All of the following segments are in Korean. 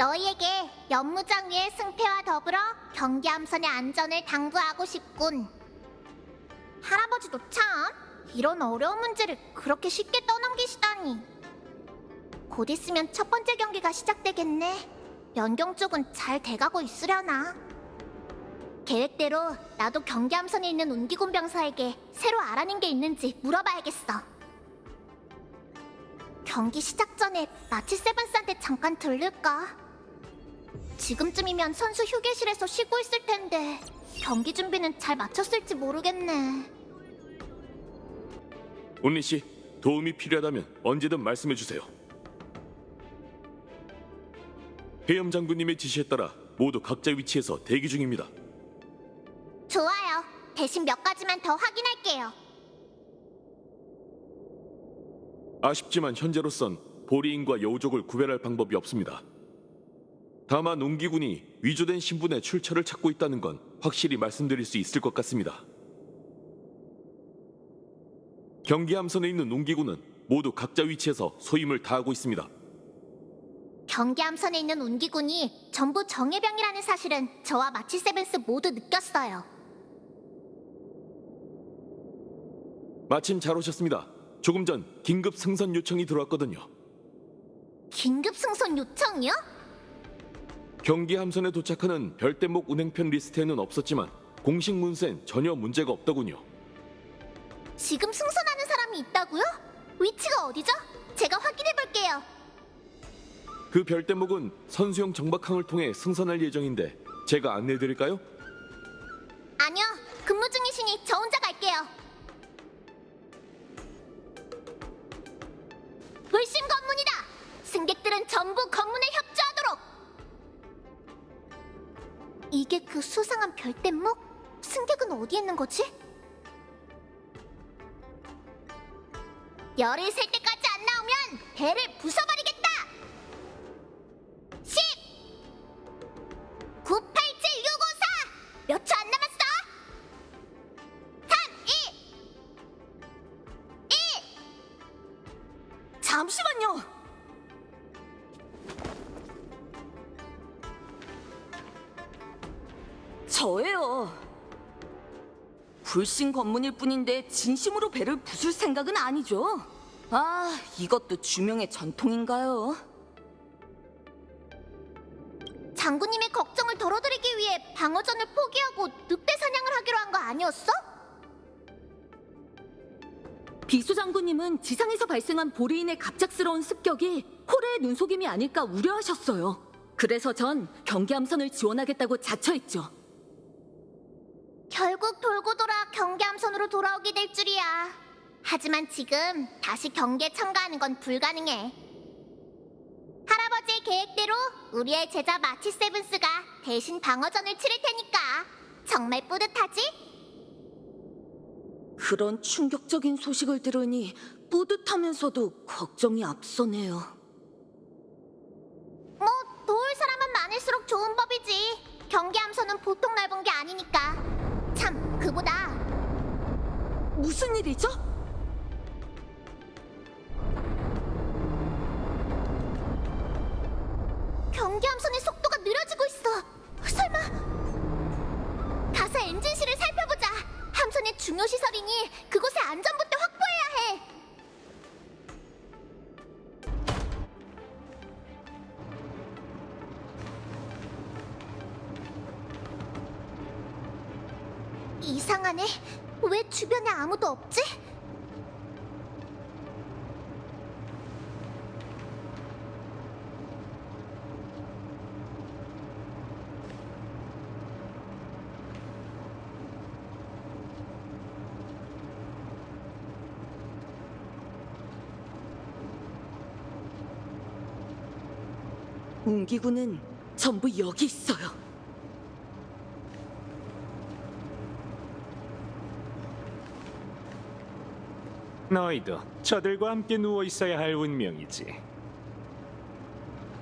너희에게 연무장 위의 승패와 더불어 경기 함선의 안전을 당부하고 싶군. 할아버지도 참 이런 어려운 문제를 그렇게 쉽게 떠넘기시다니. 곧 있으면 첫 번째 경기가 시작되겠네. 연경 쪽은 잘 돼가고 있으려나. 계획대로 나도 경기 함선에 있는 운기군 병사에게 새로 알아낸 게 있는지 물어봐야겠어. 경기 시작 전에 마치 세븐스한테 잠깐 들를까? 지금쯤이면 선수 휴게실에서 쉬고 있을 텐데 경기 준비는 잘 마쳤을지 모르겠네. 온리 씨, 도움이 필요하다면 언제든 말씀해 주세요. 해염 장군님의 지시에 따라 모두 각자 위치에서 대기 중입니다. 좋아요. 대신 몇 가지만 더 확인할게요. 아쉽지만 현재로선 보리인과 여우족을 구별할 방법이 없습니다. 다만 웅기군이 위조된 신분의 출처를 찾고 있다는 건 확실히 말씀드릴 수 있을 것 같습니다. 경기 함선에 있는 웅기군은 모두 각자 위치에서 소임을 다하고 있습니다. 경기 함선에 있는 운기군이 전부 정예병이라는 사실은 저와 마치 세븐스 모두 느꼈어요. 마침 잘 오셨습니다. 조금 전 긴급 승선 요청이 들어왔거든요. 긴급 승선 요청이요? 경기 함선에 도착하는 별대목 운행편 리스트에는 없었지만 공식 문서엔 전혀 문제가 없더군요. 지금 승선하는 사람이 있다고요? 위치가 어디죠? 제가 확인해 볼게요. 그 별대목은 선수용 정박항을 통해 승선할 예정인데 제가 안내해 드릴까요? 아니요, 근무 중이시니 저 혼자 갈게요. 불신 검문이다. 승객들은 전부 검문에 협 이게 그 수상한 별대목? 승객은 어디 있는 거지? 열을 셀 때까지 안 나오면 배를 부숴버리 불신 검문일 뿐인데 진심으로 배를 부술 생각은 아니죠. 아, 이것도 주명의 전통인가요? 장군님의 걱정을 덜어드리기 위해 방어전을 포기하고 늑대 사냥을 하기로 한 거 아니었어? 비수 장군님은 지상에서 발생한 보리인의 갑작스러운 습격이 호르의 눈속임이 아닐까 우려하셨어요. 그래서 전 경계 함선을 지원하겠다고 자처했죠. 결국 돌고 돌아 경계 함선으로 돌아오게 될 줄이야. 하지만 지금 다시 경계에 참가하는 건 불가능해. 할아버지의 계획대로 우리의 제자 마치 세븐스가 대신 방어전을 치를 테니까 정말 뿌듯하지? 그런 충격적인 소식을 들으니 뿌듯하면서도 걱정이 앞서네요. 뭐 도울 사람은 많을수록 좋은 법이지. 경계 함선은 보통 넓은 게 아니니까. 무슨 일이죠? 경계 함선의 속도가 느려지고 있어. 설마 가서 엔진실을 살펴보자. 함선의 중요 시설이니 그곳의 안전부터 아무도 없지? 운기군은 전부 여기 있어요. 너희도 저들과 함께 누워 있어야 할 운명이지.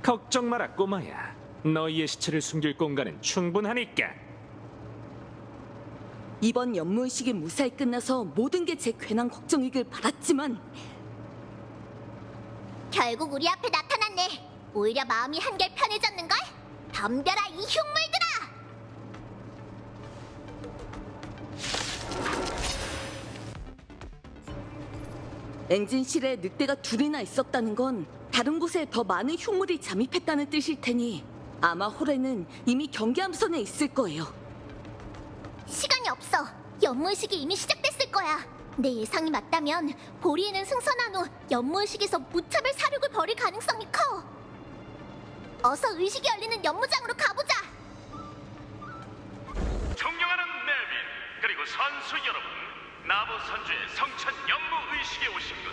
걱정 마라, 꼬마야. 너희의 시체를 숨길 공간은 충분하니까. 이번 연무의식이 무사히 끝나서 모든 게 제 괜한 걱정이길 바랐지만 결국 우리 앞에 나타났네. 오히려 마음이 한결 편해졌는걸? 덤벼라 이 흉물들아! 엔진실에 늑대가 둘이나 있었다는 건 다른 곳에 더 많은 흉물이 잠입했다는 뜻일 테니 아마 홀에는 이미 경계함선에 있을 거예요. 시간이 없어. 연무의식이 이미 시작됐을 거야. 내 예상이 맞다면 보리에는 승선한 후 연무의식에서 무차별 사륙을 벌일 가능성이 커. 어서 의식이 열리는 연무장으로 가보자. 존경하는 내빈 그리고 선수 여러분 나부 선주의 성천 연무 의식에 오신 것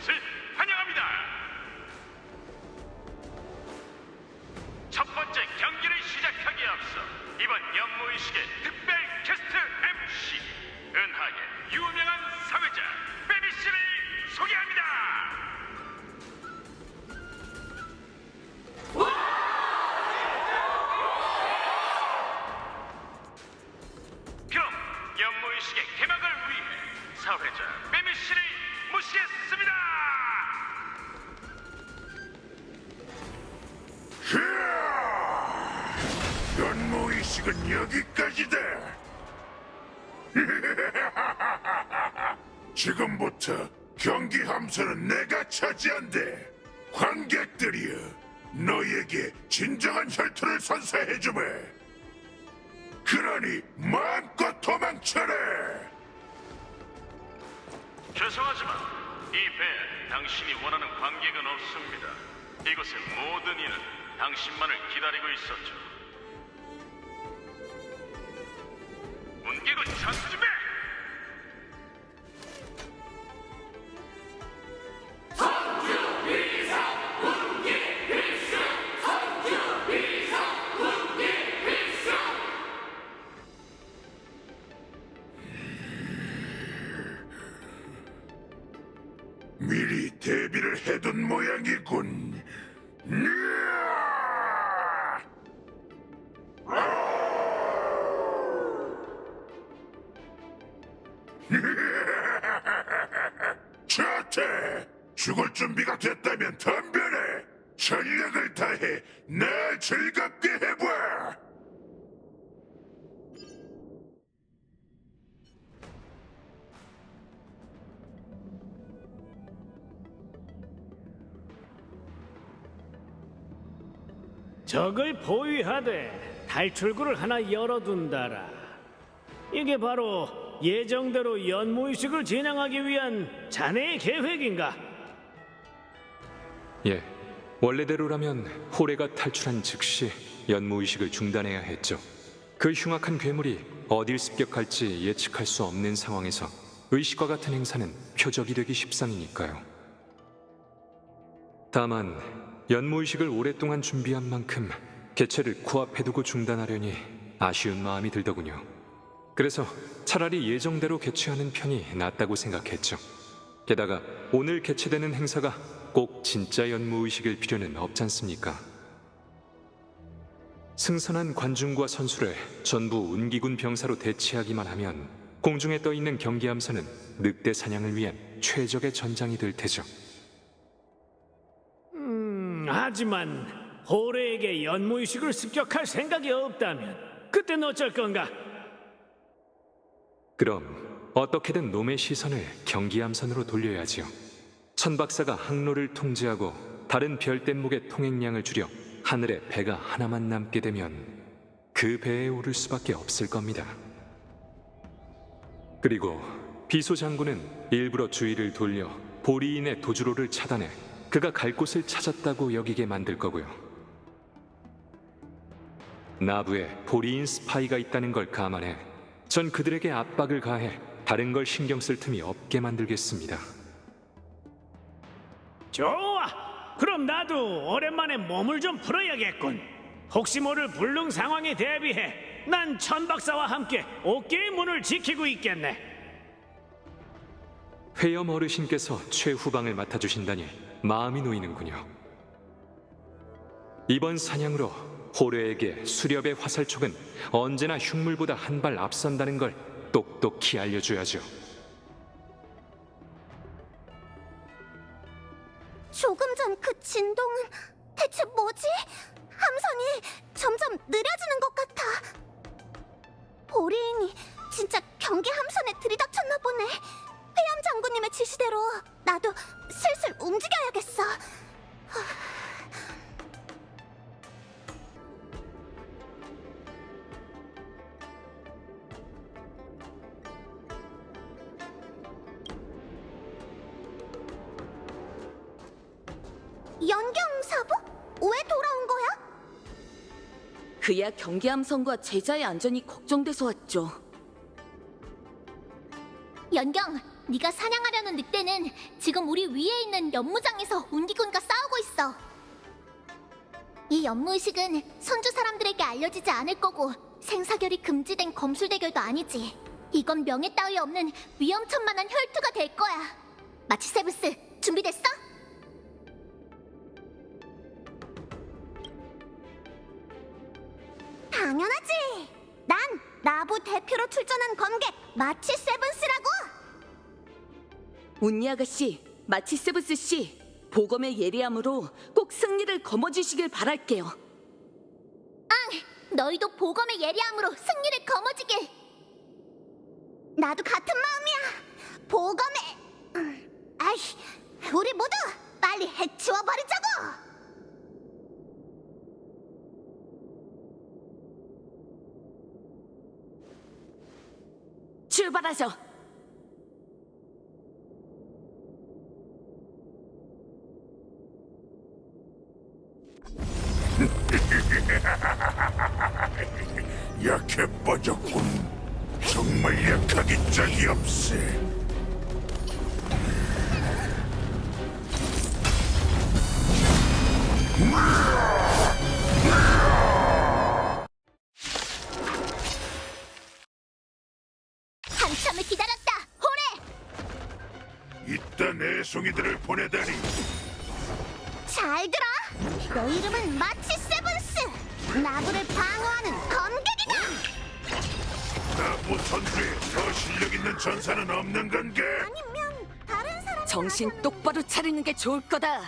지금부터 경기 함선은 내가 차지한대. 관객들이여, 너에게 진정한 혈투를 선사해주마. 그러니 마음껏 도망쳐라. 죄송하지만 이 배에 당신이 원하는 관객은 없습니다. 이곳의 모든 이는 당신만을 기다리고 있었죠. 운기군 전투배! 대비를 해둔 모양이군. 좋다. 죽을 준비가 됐다면 덤벼라. 전력을 다해 날 즐겁게 적을 포위하되 탈출구를 하나 열어둔다라. 이게 바로 예정대로 연무의식을 진행하기 위한 자네의 계획인가? 예, 원래대로라면 호레가 탈출한 즉시 연무의식을 중단해야 했죠. 그 흉악한 괴물이 어딜 습격할지 예측할 수 없는 상황에서 의식과 같은 행사는 표적이 되기 십상이니까요. 다만 연무의식을 오랫동안 준비한 만큼 개체를 코앞에 두고 중단하려니 아쉬운 마음이 들더군요. 그래서 차라리 예정대로 개최하는 편이 낫다고 생각했죠. 게다가 오늘 개최되는 행사가 꼭 진짜 연무의식일 필요는 없지 않습니까? 승선한 관중과 선수를 전부 운기군 병사로 대치하기만 하면 공중에 떠 있는 경기함선은 늑대 사냥을 위한 최적의 전장이 될 테죠. 음, 하지만 호레에게 연무의식을 습격할 생각이 없다면 그땐 어쩔 건가? 그럼 어떻게든 놈의 시선을 경기함선으로 돌려야지요. 천 박사가 항로를 통제하고 다른 별대목의 통행량을 줄여 하늘에 배가 하나만 남게 되면 그 배에 오를 수밖에 없을 겁니다. 그리고 비소 장군은 일부러 주의를 돌려 보리인의 도주로를 차단해 그가 갈 곳을 찾았다고 여기게 만들 거고요. 나부에 보리인 스파이가 있다는 걸 감안해 전 그들에게 압박을 가해 다른 걸 신경 쓸 틈이 없게 만들겠습니다. 좋아. 그럼 나도 오랜만에 몸을 좀 풀어야겠군. 혹시 모를 불능 상황에 대비해 난 천박사와 함께 어깨의 문을 지키고 있겠네. 회염 어르신께서 최후방을 맡아주신다니 마음이 놓이는군요. 이번 사냥으로 호뢰에게 수렵의 화살촉은 언제나 흉물보다 한 발 앞선다는 걸 똑똑히 알려줘야죠. 조금 전 그 진동은 대체 뭐지? 함선이 점점 느려지는 것 같아. 보리인이 진짜 경계 함선에 들이닥쳤나 보네. 회암 장군님의 지시대로 나도 슬슬 움직여야겠어. 그야 경계함선과 제자의 안전이 걱정돼서 왔죠. 연경, 네가 사냥하려는 늑대는 지금 우리 위에 있는 연무장에서 운기군과 싸우고 있어. 이 연무의식은 선주 사람들에게 알려지지 않을 거고 생사결이 금지된 검술 대결도 아니지. 이건 명예 따위 없는 위험천만한 혈투가 될 거야. 마치 세브스, 준비됐어? 대표로 출전한 검객 마치 세븐스라고. 운니 아가 씨, 마치 세브스 씨, 보검의 예리함으로 꼭 승리를 거머쥐시길 바랄게요. 너희도 보검의 예리함으로 승리를 거머쥐길. 나도 같은 마음이야. 보검의. 음, 아이, 우리 모두 빨리 해치워 버리자고. 출발하죠. 약해 빠졌군. 정말 약하기 짝이 없어. 잘 들어. 내 이름은 마치 세븐스. 나부를 방어하는 검객이다. 나부 선수에 더 실력 있는 전사는 없는 건가? 아니면 다른 사람. 정신 똑바로 차리는 게 좋을 거다.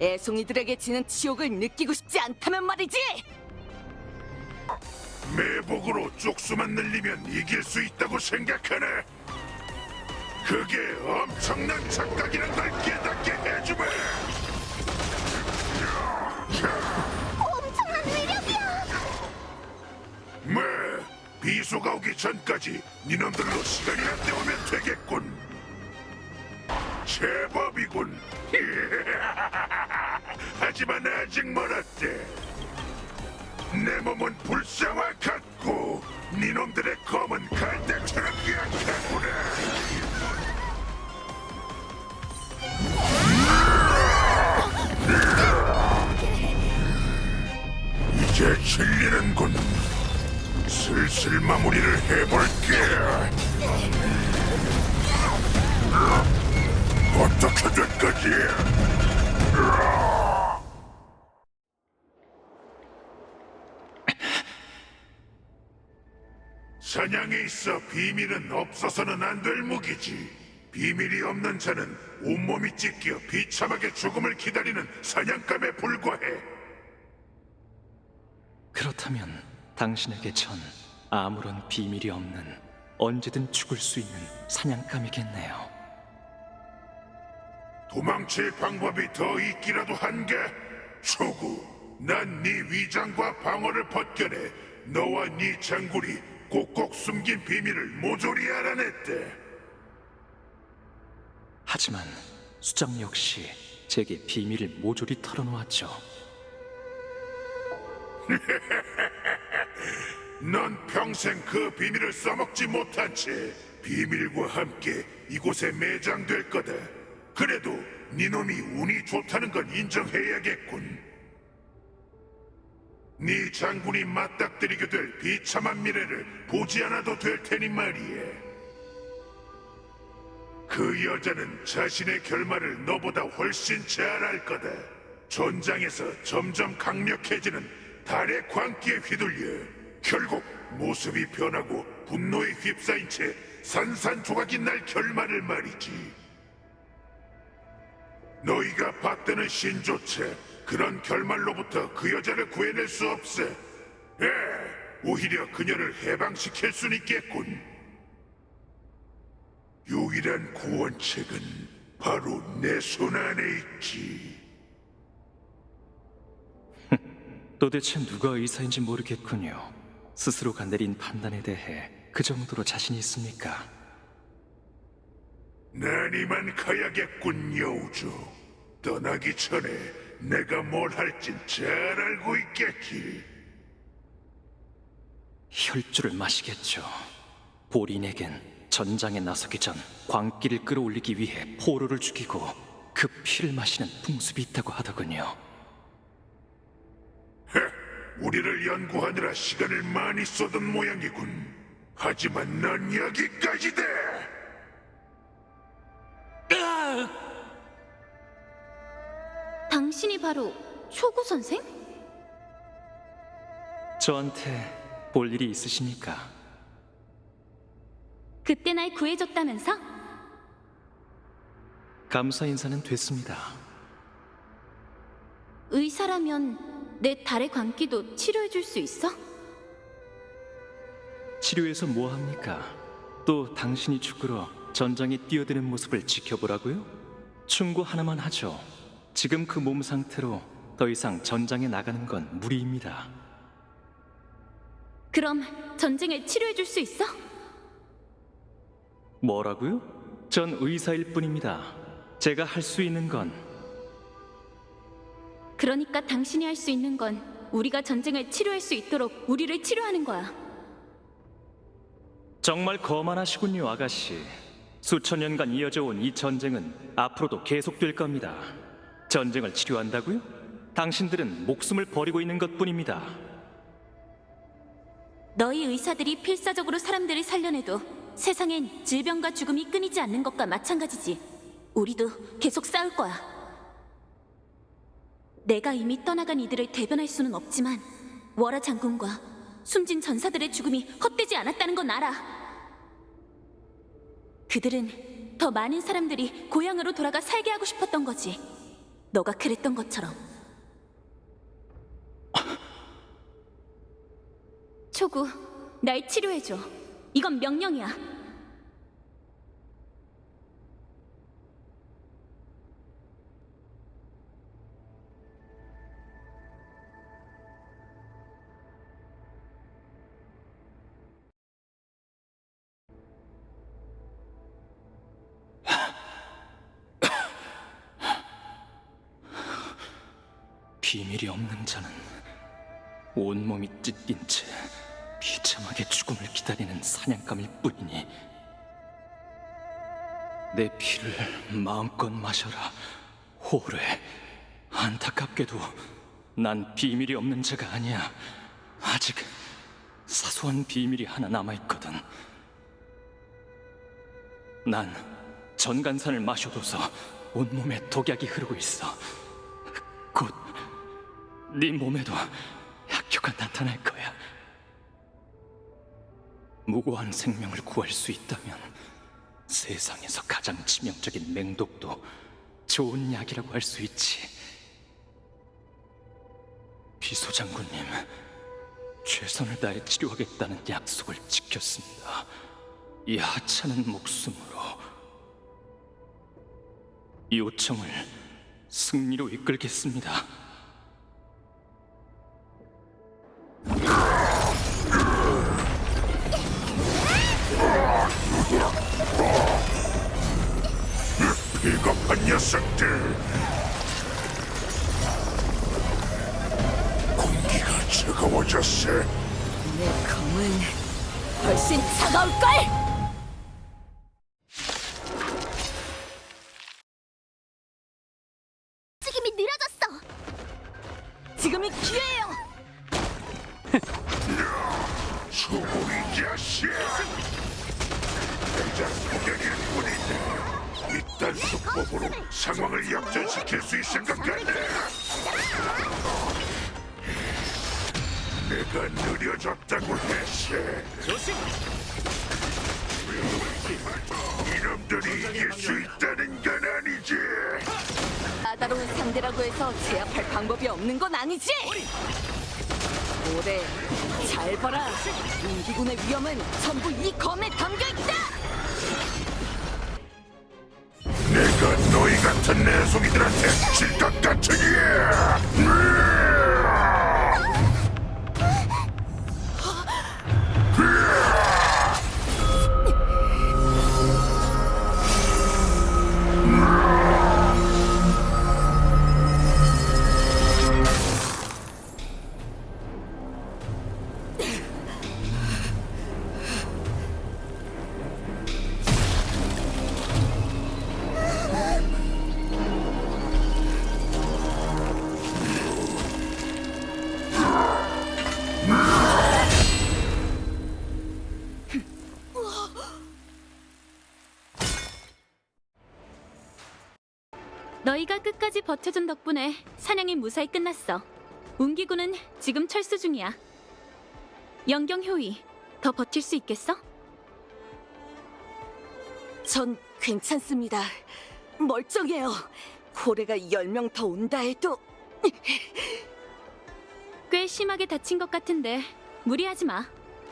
애송이들에게 지는 치욕을 느끼고 싶지 않다면 말이지. 매복으로 쪽수만 늘리면 이길 수 있다고 생각하네. 그게 엄청난 착각이란 걸 깨닫게 해주마. 엄청난 위력이야. 뭐 비소가 오기 전까지 니놈들로 시간이 안 때우면 되겠군. 제법이군. 하지만 아직 멀었대. 내 몸은 불사와 같고 니놈들의 검은 갈대처럼 약하구나. 이제 질리는군. 슬슬 마무리를 해볼게. 어떻게 될 거지? 사냥에 있어 비밀은 없어서는 안 될 무기지. 비밀이 없는 자는 온몸이 찢겨 비참하게 죽음을 기다리는 사냥감에 불과해. 그렇다면 당신에게 전 아무런 비밀이 없는 언제든 죽을 수 있는 사냥감이겠네요. 도망칠 방법이 더 있기라도 한가? 초구, 난 네 위장과 방어를 벗겨내 너와 네 장군이 꼭꼭 숨긴 비밀을 모조리 알아냈대. 하지만 수장 역시 제게 비밀을 모조리 털어놓았죠. 넌 평생 그 비밀을 써먹지 못한 채 비밀과 함께 이곳에 매장될 거다. 그래도 네 놈이 운이 좋다는 건 인정해야겠군. 네 장군이 맞닥뜨리게 될 비참한 미래를 보지 않아도 될 테니 말이야. 그 여자는 자신의 결말을 너보다 훨씬 잘 알 거다. 전장에서 점점 강력해지는 달의 광기에 휘둘려 결국 모습이 변하고 분노에 휩싸인 채 산산조각이 날 결말을 말이지. 너희가 받드는 신조차 그런 결말로부터 그 여자를 구해낼 수 없어. 에, 오히려 그녀를 해방시킬 순 있겠군. 유일한 구원책은 바로 내 손 안에 있지. 도대체 누가 의사인지 모르겠군요. 스스로가 내린 판단에 대해 그 정도로 자신이 있습니까? 난 이만 가야겠군, 여우주. 떠나기 전에 내가 뭘 할진 잘 알고 있겠지. 혈주를 마시겠죠. 보린에겐 전장에 나서기 전 광기를 끌어올리기 위해 포로를 죽이고 그 피를 마시는 풍습이 있다고 하더군요. 우리를 연구하느라 시간을 많이 쏟은 모양이군. 하지만 난 여기까지다. 당신이 바로 초구 선생? 저한테 볼 일이 있으십니까? 그때 날 구해줬다면서? 감사 인사는 됐습니다. 의사라면 내 달의 광기도 치료해 줄 수 있어? 치료해서 뭐 합니까? 또 당신이 죽으러 전장에 뛰어드는 모습을 지켜보라고요? 충고 하나만 하죠. 지금 그 몸 상태로 더 이상 전장에 나가는 건 무리입니다. 그럼 전쟁을 치료해 줄 수 있어? 뭐라고요? 전 의사일 뿐입니다. 제가 할 수 있는 건 그러니까 당신이 할 수 있는 건 우리가 전쟁을 치료할 수 있도록 우리를 치료하는 거야. 정말 거만하시군요, 아가씨. 수천 년간 이어져 온 이 전쟁은 앞으로도 계속될 겁니다. 전쟁을 치료한다고요? 당신들은 목숨을 버리고 있는 것뿐입니다. 너희 의사들이 필사적으로 사람들을 살려내도 세상엔 질병과 죽음이 끊이지 않는 것과 마찬가지지. 우리도 계속 싸울 거야. 내가 이미 떠나간 이들을 대변할 수는 없지만 워라 장군과 숨진 전사들의 죽음이 헛되지 않았다는 건 알아. 그들은 더 많은 사람들이 고향으로 돌아가 살게 하고 싶었던 거지. 너가 그랬던 것처럼. 초구, 날 치료해줘. 이건 명령이야. 비밀이 없는 자는 온몸이 찢긴 채 비참하게 죽음을 기다리는 사냥감일 뿐이니 내 피를 마음껏 마셔라. 호래 안타깝게도 난 비밀이 없는 자가 아니야. 아직 사소한 비밀이 하나 남아있거든. 난 전간산을 마셔둬서 온몸에 독약이 흐르고 있어. 곧 네 몸에도 약효가 나타날 거야. 무고한 생명을 구할 수 있다면 세상에서 가장 치명적인 맹독도 좋은 약이라고 할 수 있지. 비소 장군님, 최선을 다해 치료하겠다는 약속을 지켰습니다. 이 하찮은 목숨으로 이 요청을 승리로 이끌겠습니다. 비겁한 녀석들. 공기가 차가워졌어. 내 검은 훨씬 차가울걸! 움직임이 느려졌어. 지금이 기회예요! 소고리 자식! 당장 포격일 뿐인데 이딴 수법으로 상황을 역전시킬 수 있을 것 같네 내가 느려졌다고 조심. 이놈들이 이길 수 있다는 건 아니지 바다로 새로운 상대라고 해서 제압할 방법이 없는 건 아니지? 올해 잘 봐라. 인기군의 위험은 전부 이 검에 담겨 있다. 내 속이들한테 질것 같으니 너희가 끝까지 버텨준 덕분에 사냥이 무사히 끝났어. 운기군은 지금 철수 중이야. 영경 효이, 더 버틸 수 있겠어? 전 괜찮습니다. 멀쩡해요. 고래가 10명 더 온다 해도 꽤 심하게 다친 것 같은데 무리하지 마.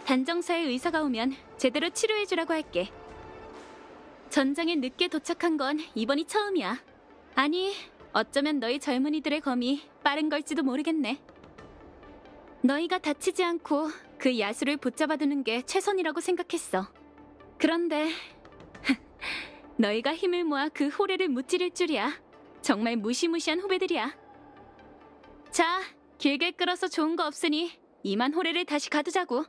단정사의 의사가 오면 제대로 치료해주라고 할게. 전장에 늦게 도착한 건 이번이 처음이야. 아니, 어쩌면 너희 젊은이들의 검이 빠른 걸지도 모르겠네. 너희가 다치지 않고 그 야수를 붙잡아두는 게 최선이라고 생각했어. 그런데 너희가 힘을 모아 그 호래를 무찌를 줄이야. 정말 무시무시한 후배들이야. 자, 길게 끌어서 좋은 거 없으니 이만 호래를 다시 가두자고.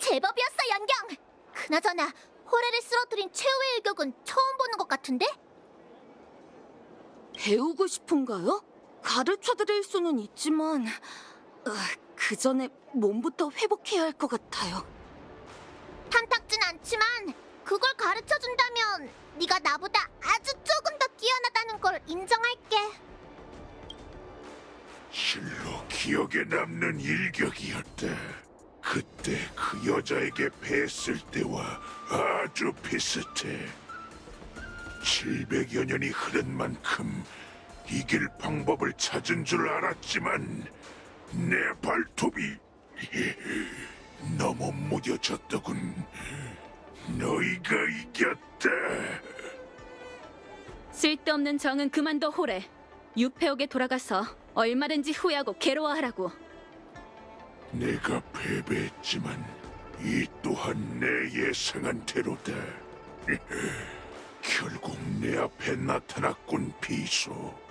제법이었어, 연경! 그나저나 호래를 쓰러뜨린 최후의 일격은 처음 보는 것 같은데? 배우고 싶은가요? 가르쳐 드릴 수는 있지만 어, 그 전에 몸부터 회복해야 할 것 같아요. 탐탁진 않지만 그걸 가르쳐준다면 네가 나보다 아주 조금 더 뛰어나다는 걸 인정할게. 실로 기억에 남는 일격이었다. 그때 그 여자에게 패했을 때와 아주 비슷해. 700여 년이 흐른 만큼 이길 방법을 찾은 줄 알았지만 내 발톱이 너무 무뎌졌더군. 너희가 이겼다. 쓸데없는 정은 그만둬 호래. 유폐옥에 돌아가서 얼마든지 후회하고 괴로워하라고. 내가 패배했지만 이 또한 내 예상한 대로다. 결국 내 앞에 나타났군 비소.